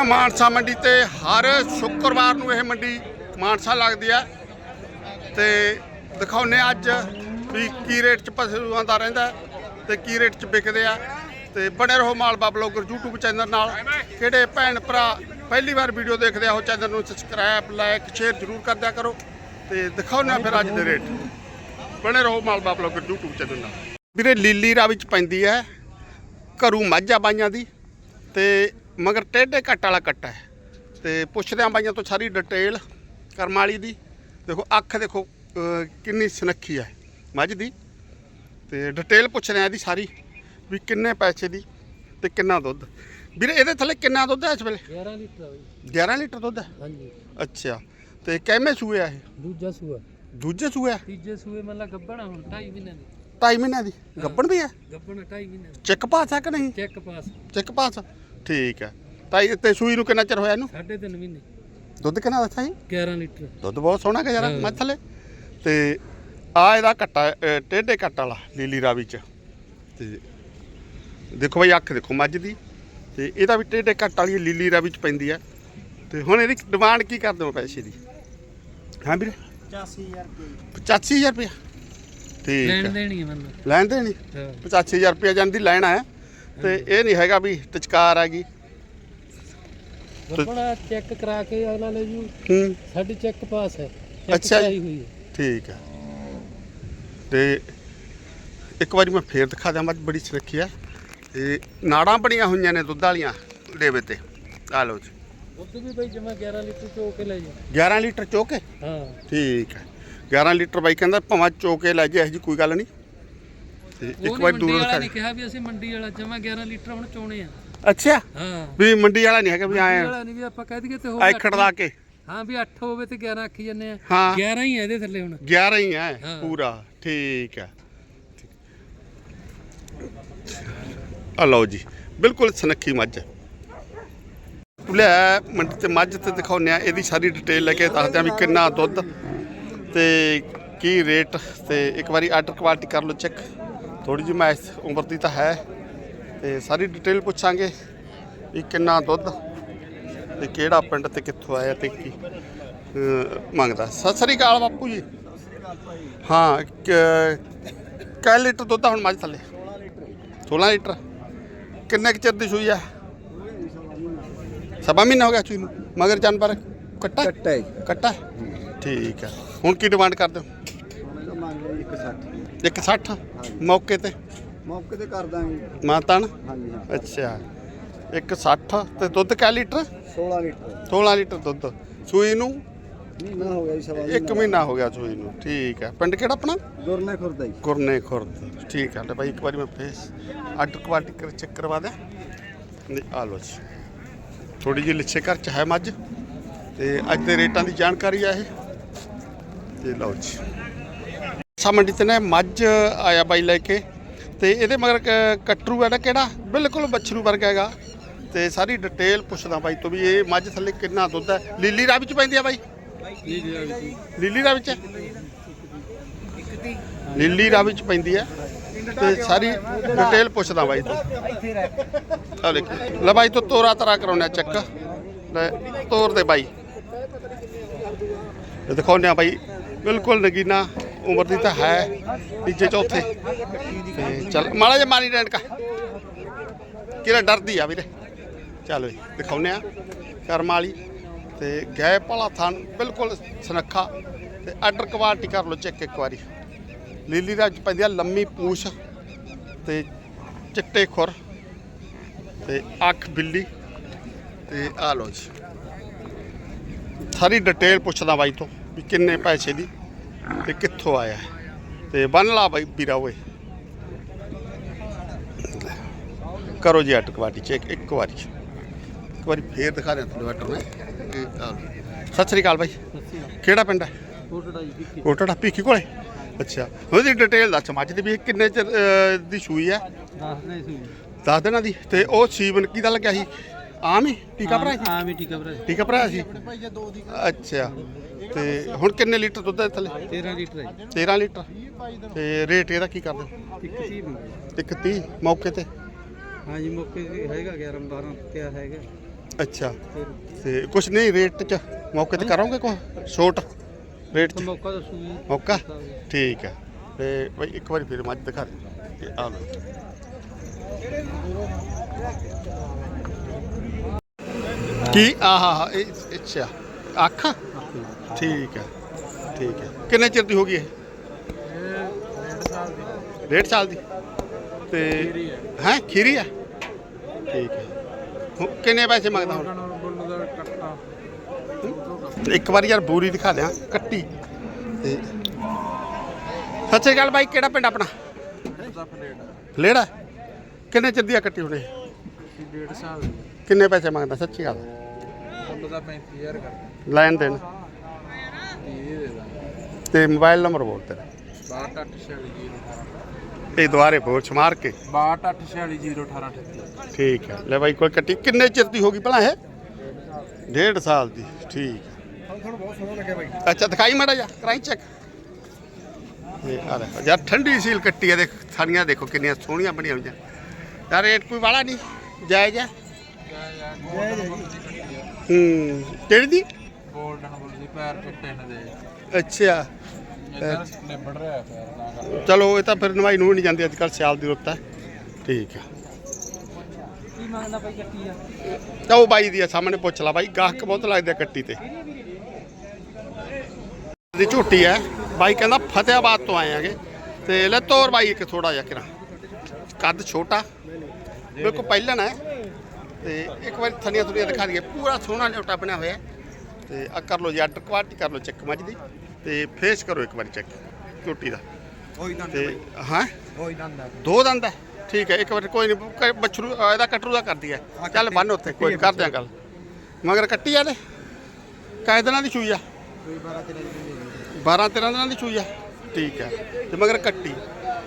ਆ ਮਾਨਸਾ ਮੰਡੀ ਤੇ ਹਰ ਸ਼ੁੱਕਰਵਾਰ ਨੂੰ ਇਹ ਮੰਡੀ ਮਾਨਸਾ ਲੱਗਦੀ ਹੈ ਤੇ ਦਿਖਾਉਨੇ ਅੱਜ ਵੀ ਕੀ ਰੇਟ 'ਚ ਪਸ਼ੂਆਂ ਦਾ ਰਹਿੰਦਾ ਹੈ ਤੇ ਕੀ ਰੇਟ 'ਚ ਵਿਕਦੇ ਆ। ਤੇ ਬਣੇ ਰਹੋ ਮਾਲਵਾ ਬਲੌਗਰ YouTube ਚੈਨਲ ਨਾਲ। ਕਿਹੜੇ ਭੈਣ ਭਰਾ ਪਹਿਲੀ ਵਾਰ ਵੀਡੀਓ ਦੇਖਦੇ ਆ, ਉਹ ਚੈਨਲ ਨੂੰ ਸਬਸਕ੍ਰਾਈਬ ਲਾਈਕ ਸ਼ੇਅਰ ਜ਼ਰੂਰ ਕਰਦਿਆ ਕਰੋ। ਤੇ ਦਿਖਾਉਨੇ ਆ ਫਿਰ ਅੱਜ ਦੇ ਰੇਟ ਬਣੇ ਰਹੋ ਮਾਲਵਾ ਬਲੌਗਰ YouTube ਚੈਨਲ ਨਾਲ। ਵੀਰੇ ਲੀਲੀ ਰਾ ਵਿੱਚ ਪੈਂਦੀ ਹੈ ਘਰੂ ਮਾਝਾ ਬਾਈਆਂ ਦੀ। ਤੇ ਮਗਰ ਟੇਢੇ ਕੱਟ ਵਾਲਾ ਕੱਟਾ ਹੈ। ਤੇ ਪੁੱਛਦੇ ਆਂ ਬਾਈਆਂ ਤੋਂ ਸਾਰੀ ਡਿਟੇਲ ਕਰਮ ਵਾਲੀ ਦੀ। ਦੇਖੋ ਅੱਖ ਦੇਖੋ ਕਿੰਨੀ ਸੁਨੱਖੀ ਹੈ। ਮੱਝ ਦੀ। ਤੇ ਡਿਟੇਲ ਪੁੱਛਦੇ ਆਂ ਇਹਦੀ ਸਾਰੀ ਵੀ ਕਿੰਨੇ ਪੈਸੇ ਦੀ ਤੇ ਕਿੰਨਾ ਦੁੱਧ। ਵੀਰੇ ਇਹਦੇ ਥੱਲੇ ਕਿੰਨਾ ਦੁੱਧ ਹੈ ਇਸ ਵੇਲੇ? 11 ਲੀਟਰ ਆ ਬਈ। 11 ਲੀਟਰ ਦੁੱਧ ਹੈ? ਹਾਂਜੀ। ਅੱਛਾ। ਤੇ ਕਿੰਨੇ ਸੂਏ ਆ ਇਹ? ਦੂਜਾ ਸੂਆ। ਦੂਜੇ ਸੂਏ ਆ? ਤੀਜੇ ਸੂਏ ਮਤਲਬ ਗੱਬਣਾ ਹੁਣ 2.5 ਮਹੀਨੇ ਦੀ। ਢਾਈ ਮਹੀਨਿਆਂ ਦੀ। ਗੱਬਣ ਵੀ ਹੈ? ਗੱਬਣਾ 2.5 ਮਹੀਨੇ ਦੀ। ਚੈੱਕ ਪਾਸ ਹੈ ਕਿ ਨਹੀਂ? Check pass. Check pass. ਠੀਕ ਹੈ ਤਾਂ ਇਹ ਤੇ ਸੂਈ ਨੂੰ ਕਿੰਨਾ ਚਿਰ ਹੋਇਆ ਇਹਨੂੰ? 3.5 ਮਹੀਨੇ। ਦੁੱਧ ਕਿੰਨਾ ਦੱਸਿਆ ਜੀ? 11 ਲੀਟਰ। ਦੁੱਧ ਬਹੁਤ ਸੋਹਣਾ ਕਿ। ਮੱਝ ਥੱਲੇ ਤੇ ਆ ਇਹਦਾ ਕੱਟਾ ਅਹ ਟੇਢੇ ਕੱਟ ਵਾਲਾ ਲੀਲੀ ਰਾਵੀ ਚ। ਤੇ ਦੇਖੋ ਬਈ ਅੱਖ ਦੇਖੋ ਮੱਝ ਦੀ। ਤੇ ਇਹਦਾ ਵੀ ਟੇਢੇ ਕੱਟ ਵਾਲੀ ਲੀਲੀ ਰਾਵੀ ਚ ਪੈਂਦੀ ਹੈ ਤੇ ਹੁਣ ਇਹਦੀ ਡਿਮਾਂਡ ਕੀ ਕਰਦੇ ਹੋ ਪੈਸੇ ਦੀ? ਹਾਂ ਵੀਰੇ? 85000 ਰੁਪਏ। ਠੀਕ ਲੈਣ ਦੇਣੀ ਹੈ ਮੈਨੂੰ। ਲੈਣ ਦੇਣੀ? ਹਾਂ। 85000 ਰੁਪਏ ਜਾਂਦੀ ਲੈਣਾ ਹੈ ਤੇ ਇਹ ਨਹੀਂ ਹੈਗਾ ਵੀ ਟਚਕਾਰ ਹੈਗੀ ਗੱਬਣਾ ਚੈੱਕ ਕਰਾ ਕੇ ਅਗਲਾ ਲੈ ਜੂ। ਹੂੰ। ਸਾਡੀ ਚੈੱਕ ਪਾਸ ਹੈ। ਅੱਛਾ ਜੀ। ਕਰਾਈ ਹੋਈ ਹੈ। ਠੀਕ ਹੈ ਤੇ ਇੱਕ ਵਾਰੀ ਮੈਂ ਫੇਰ ਦਿਖਾ ਦਿਆਂ ਮੱਝ ਬੜੀ ਸੁਰੱਖੀ ਹੈ ਤੇ ਨਾੜਾਂ ਬਣੀਆਂ ਹੋਈਆਂ ਨੇ ਦੁੱਧ ਵਾਲੀਆਂ ਡੇਵੇ ਤੇ। ਆ ਲਓ ਜੀ। ਦੁੱਧ ਵੀ ਬਈ ਜਮਾ 11 ਲੀਟਰ ਚੋ ਕੇ ਲੈ ਜਾ 11 ਲੀਟਰ ਚੋਕੇ? ਹਾਂ। ਠੀਕ ਹੈ 11 ਲੀਟਰ ਬਾਈ ਕਹਿੰਦਾ ਭਾਵੇਂ ਚੋਕੇ ਲੈ ਜੇ ਇਹੋ ਜੀ ਕੋਈ ਗੱਲ ਨਹੀਂ। ਤੇ ਇੱਕ ਨੀ ਵਾਰ ਦੂਰੋਂ ਦਿਖਾ ਨਹੀਂ ਕਿਹਾ ਵੀ ਅਸੀਂ ਮੰਡੀ ਵਾਲਾ ਜਮਾ 11 ਲੀਟਰ ਹੁਣ ਚੋਣੇ ਆ। ਅੱਛਾ? ਹਾਂ। ਵੀ ਮੰਡੀ ਵਾਲਾ ਨਹੀਂ ਹੈਗਾ ਵੀ ਆਏ। ਵਾਲਾ ਨਹੀਂ ਵੀ ਆਪਾਂ ਕਹਿ ਦਈਏ ਤੇ ਹੋ ਆਏ ਖੜਦਾ ਕੇ। ਹਾਂ ਵੀ 8 ਹੋਵੇ ਤੇ 11 ਆਖੀ ਜੰਨੇ ਆ। ਹਾਂ। 11 ਹੀ ਆ ਇਹਦੇ ਥੱਲੇ ਹੁਣ। 11 ਹੀ ਹੈ ਹਾਂ। ਪੂਰਾ। ਠੀਕ ਹੈ ਆ ਲਓ ਜੀ ਬਿਲਕੁਲ ਸੁਨੱਖੀ ਮੱਝ। ਹੈ ਲੈ ਮੰਡੀ ਤੇ ਮੱਝ ਤੇ ਦਿਖਾਉਂਦੇ ਆ ਇਹਦੀ ਸਾਰੀ ਡਿਟੇਲ ਲੈ ਕੇ ਦੱਸਦੇ ਆ ਵੀ ਕਿੰਨਾ ਦੁੱਧ ਤੇ ਕੀ ਰੇਟ ਤੇ ਇੱਕ ਵਾਰੀ ਆਰਡਰ ਕੁਆਲਿਟੀ ਕਰ ਲਓ ਚੈੱਕ ਥੋੜੀ ਜਿਹੀ ਮੈਂ ਇਸ ਉਮਰ ਦੀ ਤਾਂ ਹੈ ਤੇ ਸਾਰੀ ਡਿਟੇਲ ਪੁੱਛਾਂਗੇ ਵੀ ਕਿੰਨਾ ਦੁੱਧ ਤੇ ਕਿਹੜਾ ਪਿੰਡ ਤੇ ਕਿੱਥੋਂ ਆਇਆ ਤੇ ਕੀ ਮੰਗਦਾ। ਸਤਿ ਸ੍ਰੀ ਅਕਾਲ ਬਾਪੂ ਜੀ। ਹਾਂ ਕੈ ਲੀਟਰ ਦੁੱਧ ਆ ਹੁਣ ਮੱਝ ਥੱਲੇ। 16 ਲੀਟਰ। ਕਿੰਨੇ ਕੁ ਚਿਰ ਦੀ ਸੂਈ ਆ? ਸਵਾ ਮਹੀਨਾ ਹੋ ਗਿਆ ਸੂਈ ਨੂੰ ਮਗਰ ਜਾਨਵਰ ਕੱਟਾ? ਕੱਟਾ ਕੱਟਾ? ਠੀਕ ਹੈ ਹੁਣ ਕੀ ਡਿਮਾਂਡ ਕਰਦੇ ਹੋ? ਉਹਨੇ ਮੰਗ ਲਈ 160 ਇੱਕ 60 ਮੌਕੇ ਤੇ? ਮੌਕੇ ਤੇ ਕਰ ਦਾਂਗੇ। ਮਾਤਾਨ ਹਾਂਜੀ ਹਾਂ। ਅੱਛਾ। ਇੱਕ 60 ਤੇ ਦੁੱਧ ਕੈ ਲੀਟਰ? 16 ਲੀਟਰ। 16 ਲੀਟਰ ਦੁੱਧ। ਸੂਈ ਨੂੰ? ਮਹੀਨਾ ਹੋ ਗਿਆ ਜੀ ਸਵਾ ਇੱਕ ਮਹੀਨਾ ਹੋ ਗਿਆ ਸੂਈ ਨੂੰ। ਠੀਕ ਹੈ। ਪਿੰਡ ਕਿਹੜਾ ਆਪਣਾ? ਗੁਰਨੇ ਖੁਰਦਾ ਜੀ। ਗੁਰਨੇ ਖੁਰਦ। ਠੀਕ ਹੈ। ਲੈ ਬਾਈ ਇੱਕ ਵਾਰੀ ਮੈਂ ਫੇਸ ਅੱਡ ਕੁਆਲਿਟੀ ਕਰ ਚੈੱਕ ਕਰਵਾ ਦਿਆਂ। ਨਹੀਂ ਆ ਲੋ ਜੀ। ਥੋੜੀ ਜਿਹੀ ਲਿੱਛੇ ਘਰ ਚ ਹੈ ਮੱਝ। ਤੇ ਅੱਜ ਦੇ ਰੇਟਾਂ ਦੀ ਜਾਣਕਾਰੀ ਆ ਇਹ। ਤੇ ਲਓ ਜੀ। ਸਾ ਮੰਡੀ ਤੇ ਨਾ ਮੱਝ ਆਇਆ ਬਾਈ ਲੈ ਕੇ। ਤੇ ਇਹਦੇ ਮਗਰ ਕ- ਕਟਰੂ ਹੈ ਨਾ ਕਿਹੜਾ? ਬਿਲਕੁਲ ਬੱਛਰੂ ਵਰਗਾ ਹੈਗਾ। ਤੇ ਸਾਰੀ ਡਿਟੇਲ ਪੁੱਛਦਾ ਬਾਈ ਤੋਂ ਵੀ ਇਹ ਮੱਝ ਥੱਲੇ ਕਿੰਨਾ ਦੁੱਧ ਹੈ। ਲੀਲੀ ਰਾਹ ਵਿੱਚ ਪੈਂਦੀ ਆ ਬਾਈ? ਲੀਲੀ ਰਾਹ ਵਿੱਚ ਲੀਲੀ ਰਾਹ ਵਿੱਚ ਪੈਂਦੀ ਹੈ। ਤੇ ਸਾਰੀ ਡਿਟੇਲ ਪੁੱਛਦਾ ਬਾਈ ਤੋਂ। ਆ ਦੇਖ। ਲੈ ਬਾਈ ਤੋਂ ਤੋਰਾ ਤਰਾ ਕਰਾਉਣਾ ਚੱਕ ਲੈ ਤੋਰ ਦੇ ਬਾਈ। ਇਹ ਦਿਖਾਉਂਦੇ ਆ ਬਾਈ। ਬਿਲਕੁਲ ਨਗੀਨਾ। ਉਮਰ ਦੀ ਤਾਂ ਹੈ ਤੀਜੇ ਚੌਥੇ। ਤੇ ਚੱਲ, ਮਾੜਾ ਜਿਹਾ ਮਾਰੀ ਰੈਂਡ ਕਾ ਕਿਹੜਾ ਡਰਦੀ ਆ ਵੀਰੇ। ਚੱਲ ਵੀ, ਦਿਖਾਉਂਦੇ ਆ। ਕਰਮ ਵਾਲੀ। ਤੇ ਗਏ ਭਲਾ ਥਣ ਬਿਲਕੁਲ ਸੁਨੱਖਾ। ਤੇ ਆਰਡਰ ਕੁਆਲਿਟੀ ਕਰ ਲਓ ਚੈੱਕ ਇੱਕ ਵਾਰੀ। ਲੀਲੀ ਰਾਜ ਪੈਂਦੀ ਆ ਲੰਮੀ ਪੂਛ ਤੇ ਚਿੱਟੇ ਖੁਰ ਤੇ ਅੱਖ ਬਿੱਲੀ ਤੇ ਆ ਲਓ ਜੀ। ਸਾਰੀ ਡਿਟੇਲ ਪੁੱਛਦਾ ਬਾਈ ਤੋਂ ਵੀ ਕਿੰਨੇ ਪੈਸੇ ਦੀ। ਤੇ ਕਿੱਥੋਂ ਆਇਆ। ਤੇ ਬੰਨ ਲਾ ਬਾਈ ਵੀਰਾ ਓਏ। ਕਰੋ ਜੀ ਅੱਟ ਕੁਆਲਿਟੀ ਚੈੱਕ ਇੱਕ ਵਾਰੀ ਇੱਕ ਵਾਰੀ ਫੇਰ ਦਿਖਾ ਰਿਹਾ ਤੁਹਾਨੂੰ ਆ ਲਓ। ਸਤਿ ਸ੍ਰੀ ਅਕਾਲ ਬਾਈ। ਕਿਹੜਾ ਪਿੰਡ ਹੈ ਕੋਟੜਾ ਭੀਖੀ। ਕੋਲੇ? ਅੱਛਾ। ਉਹਦੀ ਡਿਟੇਲ ਦੱਸ ਮੱਝ ਦੀ ਵੀ ਕਿੰਨੇ ਚਿਰ ਦੀ ਸੂਈ ਹੈ ਦੱਸ ਨਹੀਂ ਸੀ ਦੱਸ ਦੇਣਾ ਦੀ। ਤੇ ਉਹ ਸੀਵਨ ਕਿਹਦਾ ਲੱਗਿਆ ਸੀ? ਆਮ ਹੀ? ਟੀਕਾ ਭਰਾਇਆ ਸੀ? ਹਾਂ ਵੀ ਟੀਕਾ ਭਰਾ ਟੀਕਾ ਭਰਾਇਆ ਸੀ? ਅੱਛਾ। ਤੇ ਹੁਣ ਕਿੰਨੇ ਲੀਟਰ ਦੁੱਧ ਹੈ ਥੱਲੇ 13 ਲੀਟਰ ਹੈ 13 ਲੀਟਰ। ਤੇ ਰੇਟ ਇਹਦਾ ਕੀ ਕਰਦੇ? ਇੱਕ ਚੀਜ਼ ਮੰਗੀ ਇੱਕ 30 ਮੌਕੇ ਤੇ? ਹਾਂ ਜੀ ਮੌਕੇ ਤੇ ਹੈਗਾ 11 12 ਕਿਆ ਹੈਗਾ। ਅੱਛਾ। ਤੇ ਕੁਛ ਨਹੀਂ ਰੇਟ ਚ ਮੌਕੇ ਤੇ ਕਰੋਗੇ ਕੋ ਛੋਟ? ਰੇਟ ਚ? ਮੌਕਾ ਦੱਸੂ ਮੌਕਾ? ਠੀਕ ਹੈ। ਤੇ ਬਈ ਇੱਕ ਵਾਰੀ ਫਿਰ ਮੱਝ ਦਿਖਾ ਦੇ ਆ ਲਓ। ਕੀ? ਆਹਾ ਇਹ ਅੱਛਾ। ਅੱਖ? ਠੀਕ ਹੈ ਠੀਕ ਹੈ। ਕਿੰਨੇ ਚਿਰ ਦੀ ਹੋ ਗਈ ਇਹ? ਡੇਢ ਸਾਲ ਦੀ। ਤੇ ਹੈ ਖੀਰੀ ਹੈ? ਠੀਕ ਹੈ। ਹੁਣ ਕਿੰਨੇ ਪੈਸੇ ਮੰਗਦਾ ਹੁਣ? ਤੇ ਇੱਕ ਵਾਰੀ ਯਾਰ ਬੂਰੀ ਦਿਖਾ ਦਿਆਂ ਕੱਟੀ। ਤੇ ਸ਼੍ਰੀ ਅਕਾਲ ਬਾਈ ਕਿਹੜਾ ਪਿੰਡ ਆਪਣਾ? ਫਲੇੜਾ ਕਿੰਨੇ ਚਿਰ ਦੀ ਆ ਕੱਟੀ ਹੁਣੇ ਡੇਢ ਸਾਲ ਕਿੰਨੇ ਪੈਸੇ ਮੰਗਦਾ, ਸੱਚੀ ਗੱਲ? ਫੁੱਲ ਦਾ 35000 ਕਰ ਲੈਣ ਦੇਣ। 30 ਦੇ ਦਾ ਤੇ ਮੋਬਾਈਲ ਨੰਬਰ ਬੋਲ ਤੇਰਾ। 62860018 ਇਹ ਦੁਆਰੇ ਬੋਲ, ਛਮਾਰ ਕੇ। 62860018 ਠੀਕ ਹੈ। ਲੈ ਬਾਈ, ਕੋਈ ਕੱਟੀ ਕਿੰਨੇ ਚਿਰ ਦੀ ਹੋ ਗਈ ਭਲਾ ਇਹ? ਡੇਢ ਸਾਲ ਦੀ। ਠੀਕ ਹੈ। ਤੁਹਾਨੂੰ ਬਹੁਤ ਸੋਹਣਾ ਲੱਗਿਆ ਬਾਈ ਅੱਛਾ, ਦਿਖਾਈ ਮਾੜਾ ਜਾ ਕਰਾਈ ਚੈੱਕ ਇਹ ਆ ਲੈ ਯਾਰ, ਠੰਡੀ ਸੀਲ ਕੱਟੀ ਆ, ਦੇਖ। ਥਾਨੀਆਂ ਦੇਖੋ ਕਿੰਨੀਆਂ ਸੋਹਣੀਆਂ ਬਣੀਆਂ ਹੋਈਆਂ। ਯਾਰ, ਰੇਟ ਕੋਈ ਵਾਲਾ ਨਹੀਂ। ਜਾਇਜ਼ ਹੈ। ਹੂੰ। ਕਿਹੜੀ ਦੀ? ਗੋਲਡਨ ਬੁੱਲ ਦੀ ਪੈਰ ਚਿੱਟੇ ਨੇ ਦੇ ਅੱਛਾ ਇਦਾਂ ਨਿਬੜ ਰਿਹਾ ਪੈਰ ਤਾਂ ਕਰ ਚਲੋ ਇਹ ਤਾਂ ਫਿਰ ਨਵਾਈ ਨੂੰ ਨਹੀਂ ਜਾਂਦੀ ਅੱਜ ਕੱਲ ਸਿਆਲ ਦੀ ਰੁੱਤ ਹੈ। ਠੀਕ ਹੈ। ਕੀ ਮੰਗਦਾ ਬਾਈ ਕੱਟੀ ਆ ਤਾਂ ਉਹ ਬਾਈ ਦੀ ਆ, ਸਾਹਮਣੇ ਪੁੱਛ ਲਾ ਬਾਈ ਗਾਹਕ ਬਹੁਤ ਲੱਗਦੇ ਆ ਕੱਟੀ ਤੇ। ਦੀ ਝੂਟੀ ਹੈ। ਬਾਈ ਕਹਿੰਦਾ ਫਤਿਆਬਾਦ ਤੋਂ ਆਏ ਆਗੇ। ਤੇ ਲੈ ਤੋਰ ਬਾਈ ਇੱਕ ਥੋੜਾ ਜਿਹਾ ਕਿਰਾ। ਕੱਦ ਛੋਟਾ। ਬਿਲਕੁਲ ਪਹਿਲਣ ਹੈ। ਤੇ ਇੱਕ ਵਾਰੀ ਥਣੀਆਂ ਥੁਣੀਆਂ ਦਿਖਾ ਦਈਏ। ਪੂਰਾ ਸੋਹਣਾ ਲਿਓਟਾ ਬਣਿਆ ਹੋਇਆ। ਤੇ ਆ ਕਰ ਲਓ ਜੀ ਅੱਡ ਕੁਆਲਿਟੀ ਕਰ ਲਓ ਚੈੱਕ ਮੱਝ ਦੀ। ਤੇ ਫੇਸ ਕਰੋ ਇੱਕ ਵਾਰੀ ਚੈੱਕ ਝੂਟੀ ਦਾ। ਉਹੀ ਦੰਦ ਤੇ ਹਾਂ? ਉਹੀ ਦੰਦ ਦੋ ਦੰਦ ਹੈ ਠੀਕ ਹੈ ਇੱਕ ਵਾਰ ਕੋਈ ਨਹੀਂ ਬਛਰੂ ਇਹਦਾ ਕਟਰੂ ਦਾ ਕਰਦੀ ਹੈ। ਚੱਲ ਬੰਨ ਉੱਥੇ ਕੋਈ ਕਰਦੇ ਆ ਗੱਲ। ਮਗਰ ਕੱਟੀ ਆ ਨੇ ਕਾਇ ਦਿਨਾਂ ਦੀ ਸੂਈ ਆ? ਕੋਈ 12 13 ਦਿਨ 12 13 ਦਿਨਾਂ ਦੀ ਸੂਈ ਆ। ਠੀਕ ਹੈ ਤੇ ਮਗਰ ਕੱਟੀ।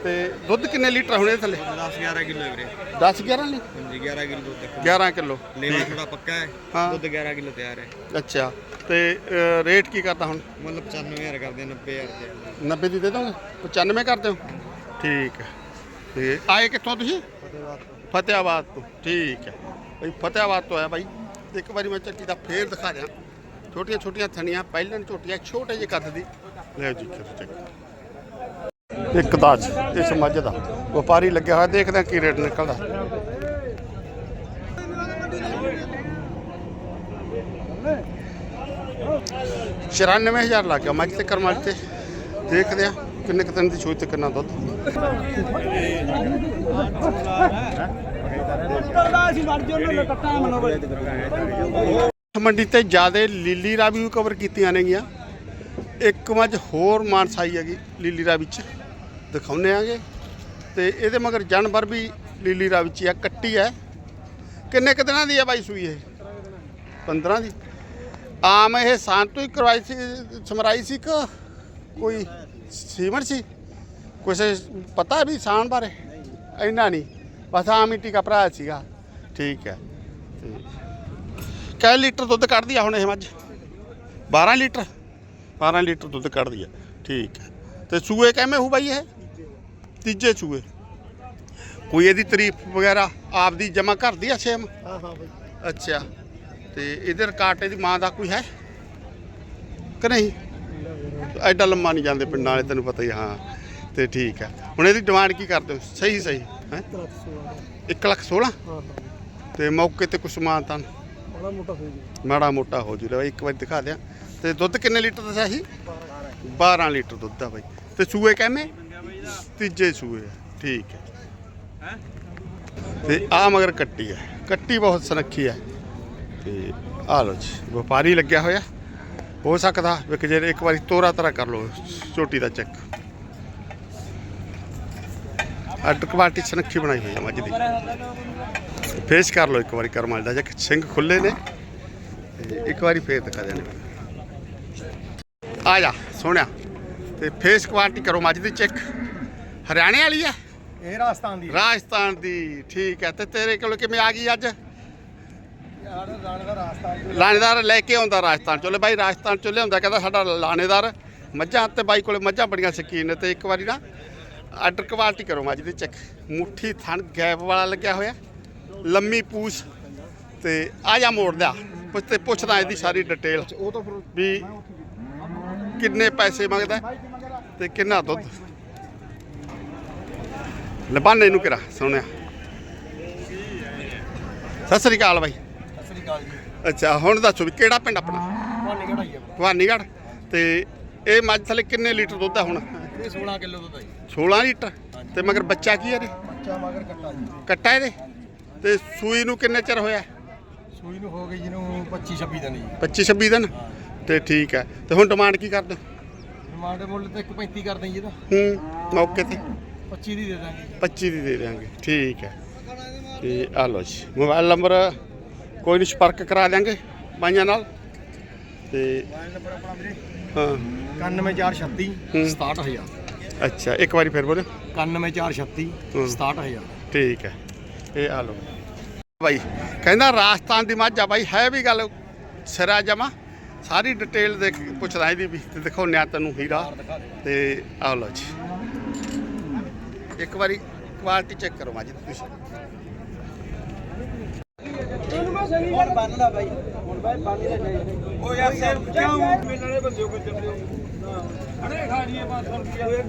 ਤੇ ਦੁੱਧ ਕਿੰਨੇ ਲੀਟਰ ਹੋਣੇ ਥੱਲੇ? 10 11 ਕਿਲੋ ਵੀਰੇ। 10 11 ਲੀ ਹਾਂਜੀ 11 ਕਿਲੋ ਦੁੱਧ ਤੱਕ 11 ਕਿਲੋ। ਲੇਵਾ ਥੋੜਾ ਪੱਕਾ ਹੈ। ਹਾਂ। ਦੁੱਧ 11 ਕਿਲੋ ਤਿਆਰ ਹੈ। ਅੱਛਾ। ਤੇ ਰੇਟ ਕੀ ਕਰਦਾ ਹੁਣ? ਮਤਲਬ 95000 ਕਰਦੇ 90000 ਦੇ। 90 ਦੀ ਦੇ ਦੋਗੇ? 95 ਕਰ ਦਿਓ ਠੀਕ ਹੈ। ਤੇ ਆਏ ਕਿੱਥੋਂ ਤੁਸੀਂ? ਫਤਿਆਬਾਦ ਤੋਂ। ਠੀਕ ਹੈ। ਬਈ ਫਤਿਆਬਾਦ ਤੋਂ ਆਇਆ ਬਾਈ। ਇੱਕ ਵਾਰੀ ਮੈਂ ਚੱਟੀ ਦਾ ਫੇਰ ਦਿਖਾ ਦਿਆਂ। ਛੋਟੀਆਂ ਛੋਟੀਆਂ ਥਣੀਆਂ ਪਹਿਲਾਂ ਝੋਟੀਆਂ ਛੋਟੇ ਜਿਹੇ ਕੱਦ ਦੀ। ਲੈ ਜੀ ਕਿਰ ਚੱਕ। ਇੱਕ ਦਾਜ ਇਸ ਮੱਝ ਦਾ। ਵਪਾਰੀ ਲੱਗਿਆ ਹੋਇਆ, ਦੇਖਦੇ ਹਾਂ ਕੀ ਰੇਟ ਨਿਕਲਦਾ। ਚੁਰਾਨਵੇਂ ਹਜ਼ਾਰ ਲੱਗ ਗਿਆ ਮੱਝ ਤੇ ਕਰਮਲ ਤੇ। ਦੇਖਦੇ ਆ ਕਿੰਨੇ ਕੁ ਦਿਨ ਦੀ ਛੂਈ ਤੇ ਕਿੰਨਾ ਦੁੱਧ। ਮੰਡੀ ਤੇ ਜਿਆਦੇ ਲੀਲੀ ਰਾਵੀ ਵੀ ਕਵਰ ਕੀਤੀਆਂ ਨੇਗੀਆਂ। ਇੱਕ ਮੱਝ ਹੋਰ ਮਾਨਸਾਈ ਹੈਗੀ ਲੀਲੀ ਰਾਵੀ ਵਿੱਚ ਦਿਖਾਉਨੇ ਆਗੇ। ਤੇ ਇਹਦੇ ਮਗਰ ਜਾਨਵਰ ਵੀ ਲੀਲੀ ਰਾਵੀ ਚ ਆ, ਕੱਟੀ ਹੈ। ਕਿੰਨੇ ਕੁ ਦਿਨਾਂ ਦੀ ਹੈ ਬਾਈ ਸੂਈ ਇਹ? 15 ਦੀ। ਆਮ ਇਹ ਸਾਂਤ ਤੋਂ ਹੀ ਕਰਵਾਈ ਸੀ, ਸਮਰਾਈ ਸੀ ਕਿ ਕੋਈ ਸੀਮਨ ਸੀ? ਕੁਛ ਪਤਾ ਵੀ ਸਾਣ ਬਾਰੇ? ਇੰਨਾ ਨਹੀਂ। ਬਸ ਆਮ ਹੀ ਟੀਕਾ ਭਰਾ ਸੀਗਾ। ਠੀਕ ਹੈ। ਤੇ ਕੈ ਲੀਟਰ ਦੁੱਧ ਕੱਢਦੀ ਆ ਹੁਣ ਇਹ ਮੱਝ? 12 ਲੀਟਰ? 12 ਲੀਟਰ ਦੁੱਧ ਕੱਢਦੀ ਆ। ਠੀਕ ਹੈ। ਤੇ ਸੂਏ ਕਿਵੇਂ ਹੋ ਬਾਈ ਇਹ? ਤੀਜੇ ਸੂਏ ਕੋਈ ਇਹਦੀ ਤਾਰੀਫ ਵਗੈਰਾ ਆਪਦੀ ਜਮਾ ਕਰਦੀ ਆ ਸੇਮ? ਹਾਂ ਹਾਂ ਬਾਈ। ਅੱਛਾ ਤੇ ਇਹਦੇ ਕਾਟੇ ਦੀ ਮਾਂ ਦਾ ਕੋਈ ਹੈ? ਕਿ ਨਹੀਂ? ਐਡਾ ਲੰਮਾ ਨਹੀਂ ਜਾਂਦੇ ਪਿੰਡਾਂ ਵਾਲੇ ਤੈਨੂੰ ਪਤਾ ਹੀ ਆ, ਹਾਂ। ਤੇ ਠੀਕ ਹੈ ਹੁਣ ਇਹਦੀ ਡਿਮਾਂਡ ਕੀ ਕਰਦੇ ਹੋ? ਸਹੀ ਸਹੀ ਹੈ? 1 ਲੱਖ 16 ਹਾਂ ਤੇ ਮੌਕੇ ਤੇ ਕੁਛ ਮਾਂ ਤਾਂ ਬੜਾ ਮੋਟਾ ਮਾੜਾ ਮੋਟਾ ਹੋ ਜੂ। ਲੈ ਬਾਈ ਇੱਕ ਵਾਰ ਦਿਖਾ ਦਿਆਂ। ਤੇ ਦੁੱਧ ਕਿੰਨੇ ਲੀਟਰ ਦੱਸਿਆ ਸੀ 12 ਲੀਟਰ ਦੁੱਧ ਆ ਬਾਈ। ਤੇ ਸੂਏ ਕਿਵੇਂ ਤੀਜੇ ਸੂਏ ਆ, ਠੀਕ ਹੈ। ਤੇ ਆ ਮਗਰ ਕੱਟੀ ਹੈ। ਕੱਟੀ ਬਹੁਤ ਸੁਨੱਖੀ ਹੈ। ਤੇ ਆ ਲੋ ਜੀ ਵਪਾਰੀ ਲੱਗਿਆ ਹੋਇਆ। ਹੋ ਸਕਦਾ ਵਿਕ ਜੇ ਇੱਕ ਵਾਰੀ ਤੋਰਾ ਤਰਾ ਕਰ ਲੋ ਛੋਟੀ ਦਾ ਚੈੱਕ। ਅੱਡ ਕੁਆਲਿਟੀ ਸੁਨੱਖੀ ਬਣਾਈ ਹੋਈ ਹੈ ਮੱਝ ਦੀ। ਫੇਸ ਕਰ ਲਓ ਇੱਕ ਵਾਰੀ ਕਰਮਲ ਦਾ ਜੇ ਸਿੰਘ ਖੁੱਲੇ ਨੇ। ਤੇ ਇੱਕ ਵਾਰੀ ਫੇਰ ਦਿਖਾ ਦੇਣੇ ਆ ਜਾ ਸੋਹਣਿਆ। ਤੇ ਫੇਸ ਕੁਆਲਿਟੀ ਕਰੋ ਮੱਝ ਦੀ ਚੈੱਕ। ਹਰਿਆਣੇ ਵਾਲੀ ਹੈ ਇਹ ਰਾਜਸਥਾਨ ਦੀ ਰਾਜਸਥਾਨ ਦੀ ਠੀਕ ਹੈ। ਤੇ ਤੇਰੇ ਕੋਲ ਕਿਵੇਂ ਆ ਗਈ ਅੱਜ? ਲਾਣੇਦਾਰ ਲੈ ਕੇ ਆਉਂਦਾ ਰਾਜਸਥਾਨ ਚੋਂ ਲੈ ਬਾਈ ਰਾਜਸਥਾਨ ਚੋਂ ਲਿਆਉਂਦਾ ਕਹਿੰਦਾ ਸਾਡਾ ਲਾਣੇਦਾਰ ਮੱਝਾਂ ਤੇ ਬਾਈ ਕੋਲੇ ਮੱਝਾਂ ਬੜੀਆਂ ਸ਼ਕੀਨ ਨੇ। ਤੇ ਇੱਕ ਵਾਰੀ ਨਾ ਆਰਡਰ ਕੁਆਲਿਟੀ ਕਰੋ ਮੱਝ ਦੀ ਚੈੱਕ। ਮੁੱਠੀ ਥਣ ਗੈਪ ਵਾਲਾ ਲੱਗਿਆ ਹੋਇਆ। ਲੰਮੀ ਪੂਛ। ਤੇ ਆ ਜਾ ਮੋੜ ਲਿਆ। ਪੁੱਛ ਤੇ ਪੁੱਛਦਾ ਇਹਦੀ ਸਾਰੀ ਡਿਟੇਲ। ਉਹ ਤਾਂ ਫਿਰ ਵੀ ਕਿੰਨੇ ਪੈਸੇ ਮੰਗਦਾ ਤੇ ਕਿੰਨਾ ਦੁੱਧ? ਲਬਾਨੇ ਨੂੰ ਕਿਰਾ ਸੁਣਿਆ ਸਤਿ ਸ੍ਰੀ ਅਕਾਲ ਬਾਈ। ਸਤਿ ਸ੍ਰੀ ਅਕਾਲ ਜੀ। ਅੱਛਾ ਹੁਣ ਦੱਸੋ ਵੀ ਕਿਹੜਾ ਪਿੰਡ ਆਪਣਾ? ਆ ਭਵਾਨੀਗੜ੍ਹ। ਤੇ ਇਹ ਮੱਝ ਥਲੇ ਕਿੰਨੇ ਲੀਟਰ ਦੁੱਧ ਹੈ ਹੁਣ? ਇਹ 16 ਕਿਲੋ ਦੁੱਧ ਆ ਜੀ। 16 ਲੀਟਰ? ਤੇ ਮਗਰ ਬੱਚਾ ਕੀ ਹੈ ਇਹਦੇ? ਬੱਚਾ ਮਗਰ ਕੱਟਾ ਜੀ। ਕੱਟਾ ਇਹਦੇ? ਤੇ ਸੂਈ ਨੂੰ ਕਿੰਨੇ ਚਿਰ ਹੋਇਆ? ਸੂਈ ਨੂੰ ਹੋ ਗਈ ਜਿਹਨੂੰ 25 26 ਦਿਨ ਜੀ। 25 26 ਦਿਨ? ਤੇ ਠੀਕ ਹੈ ਤੇ ਹੁਣ ਡਿਮਾਂਡ ਕੀ ਕਰਦੇ? ਟਮਾਟਰ ਮੁੱਲ ਤੇ 1.35 ਕਰਦੇ ਜੀ ਇਹਦਾ। ਹੂੰ ਮੌਕੇ ਤੇ। 25 ਦੀ ਦੇ ਦਾਂਗੇ। 25 ਦੀ ਦੇ ਦਿਆਂਗੇ। ਠੀਕ ਹੈ। ਤੇ ਆ ਲਓ ਜੀ ਮੋਬਾਈਲ ਨੰਬਰ ਕੋਈ ਨਹੀਂ ਸੰਪਰਕ ਕਰਾ ਦਿਆਂਗੇ ਬਾਈਆਂ ਨਾਲ। ਤੇ ਮੋਬਾਈਲ ਨੰਬਰ ਆਪਣਾ ਵੀਰੇ ਹਾਂ। 91436 ਹੂੰ। 67000 ਅੱਛਾ ਇੱਕ ਵਾਰੀ ਫਿਰ ਬੋਲਿਓ 91436 ਹੂੰ। 67000 ਠੀਕ ਹੈ। ਇਹ ਆ ਲਓ। ਬਾਈ ਕਹਿੰਦਾ ਰਾਜਸਥਾਨ ਦੀ ਮੱਝ ਆ ਬਾਈ ਹੈ ਵੀ ਗੱਲ ਸਿਰਾ ਜਮਾ। ਸਾਰੀ ਡਿਟੇਲ ਦੇ ਪੁੱਛਦਾ ਇਹਦੀ ਵੀ। ਤੇ ਦਿਖਾਉਂਦੇ ਆ ਤੈਨੂੰ ਹੀਰਾ। ਦਿਖਾ ਤੇ ਆ ਲਓ ਜੀ। ਇੱਕ ਵਾਰੀ ਕੁਆਲਿਟੀ ਚੈੱਕ ਕਰੋ ਦੀ ਤੁਸੀਂ। ਹੁਣ ਬੰਨ ਲਾ ਬਾਈ। ਹੁਣ ਬਾਈ ਬੰਨ ਲੈ ਉਹ ਯਾਰ ਕਿਉਂ ਮਿਲਣੇ ਬੰਦੇ ਕੋ ਚੱਲੇ। ਅਰੇ ਖਾ ਲਈਏ 500 ਰੁਪਏ